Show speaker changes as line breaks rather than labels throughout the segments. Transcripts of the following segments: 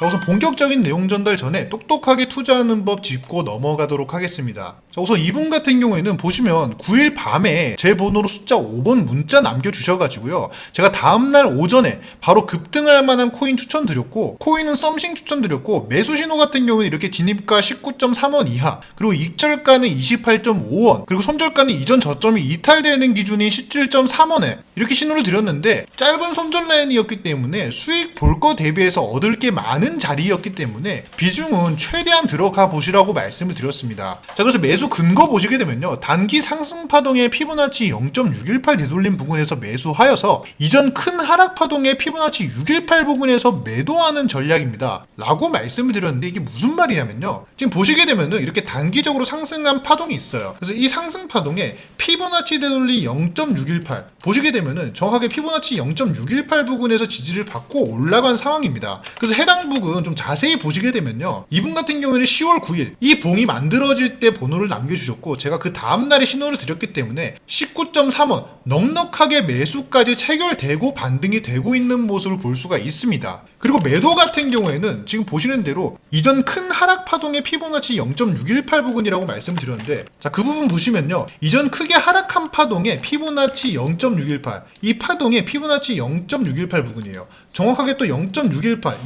자, 우선 본격적인 내용 전달 전에 똑똑하게 투자하는 법 짚고 넘어가도록 하겠습니다. 자, 우선 이분 같은 경우에는 보시면 9일 밤에 제 번호로 숫자 5번 문자 남겨주셔가지고요. 제가 다음날 오전에 바로 급등할 만한 코인 추천드렸고, 코인은 썸씽 추천드렸고, 매수 신호 같은 경우는 이렇게 진입가 19.3원 이하, 그리고 익절가는 28.5원, 그리고 손절가는 이전 저점이 이탈되는 기준인 17.3원에 이렇게 신호를 드렸는데, 짧은 손절 라인이었기 때문에 수익 볼 거 대비해서 얻을 게 많은 자리였기 때문에 비중은 최대한 들어가 보시라고 말씀을 드렸습니다. 자, 그래서 매수 근거 보시게 되면요. 단기 상승 파동의 피보나치 0.618 되돌림 부근에서 매수하여서 이전 큰 하락 파동의 피보나치 618 부근에서 매도하는 전략입니다. 라고 말씀을 드렸는데 이게 무슨 말이냐면요. 지금 보시게 되면은 이렇게 단기적으로 상승한 파동이 있어요. 그래서 이 상승 파동에 피보나치 되돌리 0.618 보시게 되면은 정확하게 피보나치 0.618 부근에서 지지를 받고 올라간 상황입니다. 그래서 해당 부분 좀 자세히 보시게 되면요. 이분 같은 경우에는 10월 9일 이 봉이 만들어질 때 번호를 남겨주셨고 제가 그 다음날에 신호를 드렸기 때문에 19.3원 넉넉하게 매수까지 체결되고 반등이 되고 있는 모습을 볼 수가 있습니다. 그리고 매도 같은 경우에는 지금 보시는 대로 이전 큰 하락 파동의 피보나치 0.618 부근이라고 말씀드렸는데 자 그 부분 보시면요 이전 크게 하락한 파동의 피보나치 0.618 이 파동의 피보나치 0.618 부근이에요 정확하게 또 0.618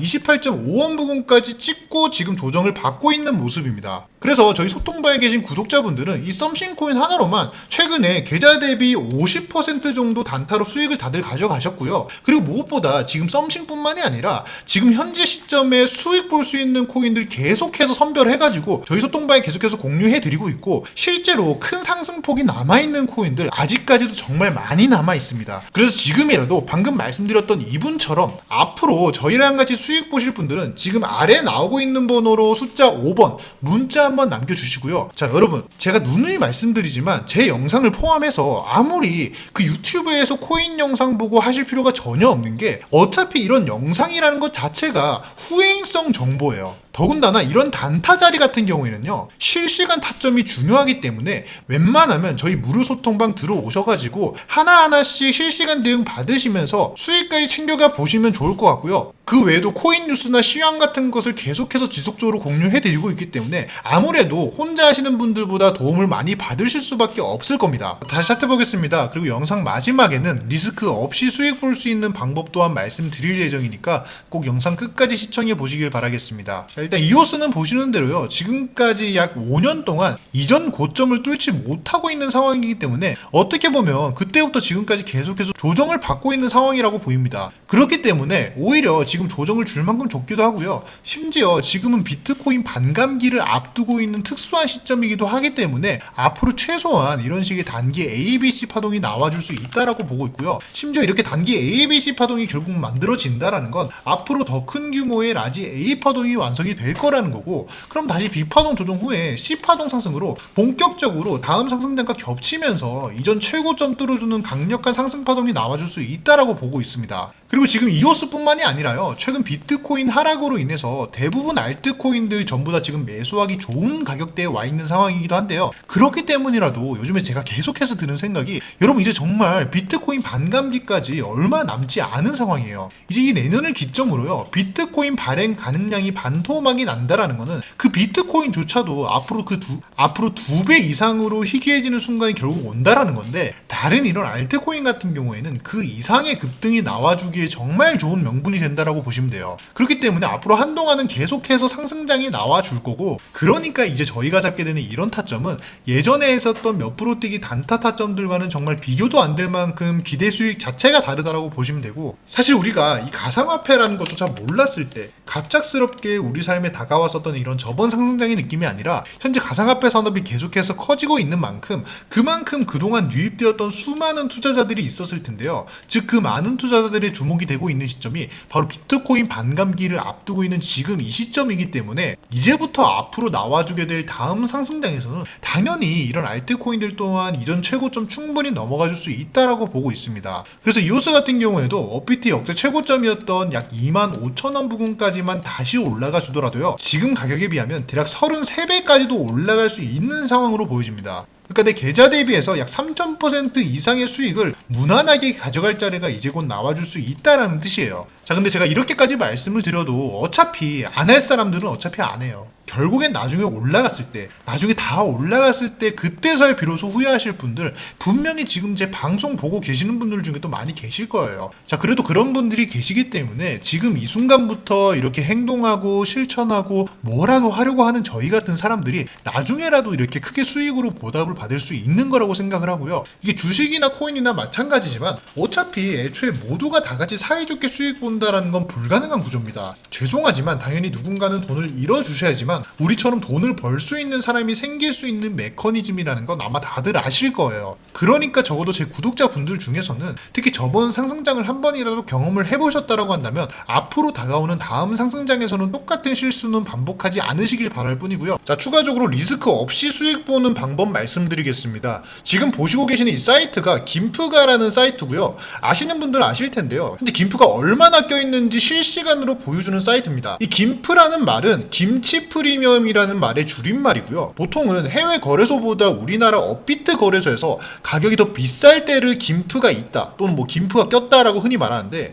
28.5원 부근까지 찍고 지금 조정을 받고 있는 모습입니다 그래서 저희 소통방에 계신 구독자분들은 이 썸씽코인 하나로만 최근에 계좌 대비 50% 정도 단타로 수익을 다들 가져가셨고요 그리고 무엇보다 지금 썸씽뿐만이 아니라 지금 현재 시점에 수익 볼 수 있는 코인들 계속해서 선별해가지고 저희 소통방에 계속해서 공유해드리고 있고 실제로 큰 상승폭이 남아있는 코인들 아직까지도 정말 많이 남아있습니다. 그래서 지금이라도 방금 말씀드렸던 이분처럼 앞으로 저희랑 같이 수익 보실 분들은 지금 아래 나오고 있는 번호로 숫자 5번 문자 한번 남겨주시고요. 자 여러분 제가 누누이 말씀드리지만 제 영상을 포함해서 아무리 그 유튜브에서 코인 영상 보고 하실 필요가 전혀 없는 게 어차피 이런 영상이라는 것 자체가 후행성 정보예요. 더군다나 이런 단타 자리 같은 경우에는요 실시간 타점이 중요하기 때문에 웬만하면 저희 무료 소통방 들어오셔가지고 하나하나씩 실시간 대응 받으시면서 수익까지 챙겨가 보시면 좋을 것 같고요. 그 외에도 코인 뉴스나 시황 같은 것을 계속해서 지속적으로 공유해드리고 있기 때문에 아무래도 혼자 하시는 분들보다 도움을 많이 받으실 수밖에 없을 겁니다. 다시 차트 보겠습니다. 그리고 영상 마지막에는 리스크 없이 수익 볼 수 있는 방법 또한 말씀드릴 예정이니까 꼭 영상 끝까지 시청해 보시길 바라겠습니다. 자, 일단 이오스는 보시는 대로요. 지금까지 약 5년 동안 이전 고점을 뚫지 못하고 있는 상황이기 때문에 어떻게 보면 그때부터 지금까지 계속해서 조정을 받고 있는 상황이라고 보입니다. 그렇기 때문에 오히려 지금 조정을 줄 만큼 줬기도 하고요. 심지어 지금은 비트코인 반감기를 앞두고 있는 특수한 시점이기도 하기 때문에 앞으로 최소한 이런 식의 단기 ABC 파동이 나와줄 수 있다라고 보고 있고요. 심지어 이렇게 단기 ABC 파동이 결국 만들어진다라는 건 앞으로 더 큰 규모의 라지 A 파동이 완성이 될 거라는 거고 그럼 다시 B파동 조정 후에 C파동 상승으로 본격적으로 다음 상승장과 겹치면서 이전 최고점 뚫어주는 강력한 상승파동이 나와줄 수 있다라고 보고 있습니다. 그리고 지금 이오스뿐만이 아니라요. 최근 비트코인 하락으로 인해서 대부분 알트코인들 전부 다 지금 매수하기 좋은 가격대에 와 있는 상황이기도 한데요. 그렇기 때문이라도 요즘에 제가 계속해서 드는 생각이 여러분 이제 정말 비트코인 반감기까지 얼마 남지 않은 상황이에요. 이제 이 내년을 기점으로요. 비트코인 발행 가능량이 반토막이 난다라는 거는 그 비트코인조차도 앞으로 그 두, 앞으로 두 배 이상으로 희귀해지는 순간이 결국 온다라는 건데 다른 이런 알트코인 같은 경우에는 그 이상의 급등이 나와주기 에 정말 좋은 명분이 된다라고 보시면 돼요. 그렇기 때문에 앞으로 한동안은 계속해서 상승장이 나와 줄 거고 그러니까 이제 저희가 잡게 되는 이런 타점은 예전에 했었던 몇 프로 뛰기 단타 타점들과는 정말 비교도 안 될 만큼 기대 수익 자체가 다르다라고 보시면 되고 사실 우리가 이 가상화폐라는 것조차 몰랐을 때 갑작스럽게 우리 삶에 다가왔었던 이런 저번 상승장의 느낌이 아니라 현재 가상화폐 산업이 계속해서 커지고 있는 만큼 그만큼 그동안 유입되었던 수많은 투자자들이 있었을 텐데요. 즉 그 많은 투자자들의 주 목이 되고 있는 시점이 바로 비트코인 반감기를 앞두고 있는 지금 이 시점이기 때문에 이제부터 앞으로 나와주게 될 다음 상승장에서는 당연히 이런 알트코인들 또한 이전 최고점 충분히 넘어가 줄 수 있다라고 보고 있습니다. 그래서 이오스 같은 경우에도 업비트 역대 최고점이었던 약 2만 5천 원 부근까지만 다시 올라가 주더라도요. 지금 가격에 비하면 대략 33배까지도 올라갈 수 있는 상황으로 보여집니다. 그러니까 내 계좌 대비해서 약 3000% 이상의 수익을 무난하게 가져갈 자리가 이제 곧 나와줄 수 있다라는 뜻이에요. 자, 근데 제가 이렇게까지 말씀을 드려도 어차피 안 할 사람들은 어차피 안 해요. 결국엔 나중에 올라갔을 때, 나중에 다 올라갔을 때 그때서야 비로소 후회하실 분들 분명히 지금 제 방송 보고 계시는 분들 중에도 많이 계실 거예요. 자, 그래도 그런 분들이 계시기 때문에 지금 이 순간부터 이렇게 행동하고 실천하고 뭐라도 하려고 하는 저희 같은 사람들이 나중에라도 이렇게 크게 수익으로 보답을 받을 수 있는 거라고 생각을 하고요. 이게 주식이나 코인이나 마찬가지지만 어차피 애초에 모두가 다 같이 사이좋게 수익 본다라는 건 불가능한 구조입니다. 죄송하지만 당연히 누군가는 돈을 잃어주셔야지만 우리처럼 돈을 벌 수 있는 사람이 생길 수 있는 메커니즘이라는 건 아마 다들 아실 거예요. 그러니까 적어도 제 구독자분들 중에서는 특히 저번 상승장을 한 번이라도 경험을 해보셨다라고 한다면 앞으로 다가오는 다음 상승장에서는 똑같은 실수는 반복하지 않으시길 바랄 뿐이고요. 자, 추가적으로 리스크 없이 수익 보는 방법 말씀드리겠습니다. 지금 보시고 계시는 이 사이트가 김프가라는 사이트고요. 아시는 분들 아실 텐데요. 현재 김프가 얼마나 껴있는지 실시간으로 보여주는 사이트입니다. 이 김프라는 말은 김치 프리미엄이라는 말의 줄임말이고요. 보통은 해외 거래소보다 우리나라 업비트 거래소에서 가격이 더 비쌀 때를 김프가 있다 또는 뭐 김프가 꼈다라고 흔히 말하는데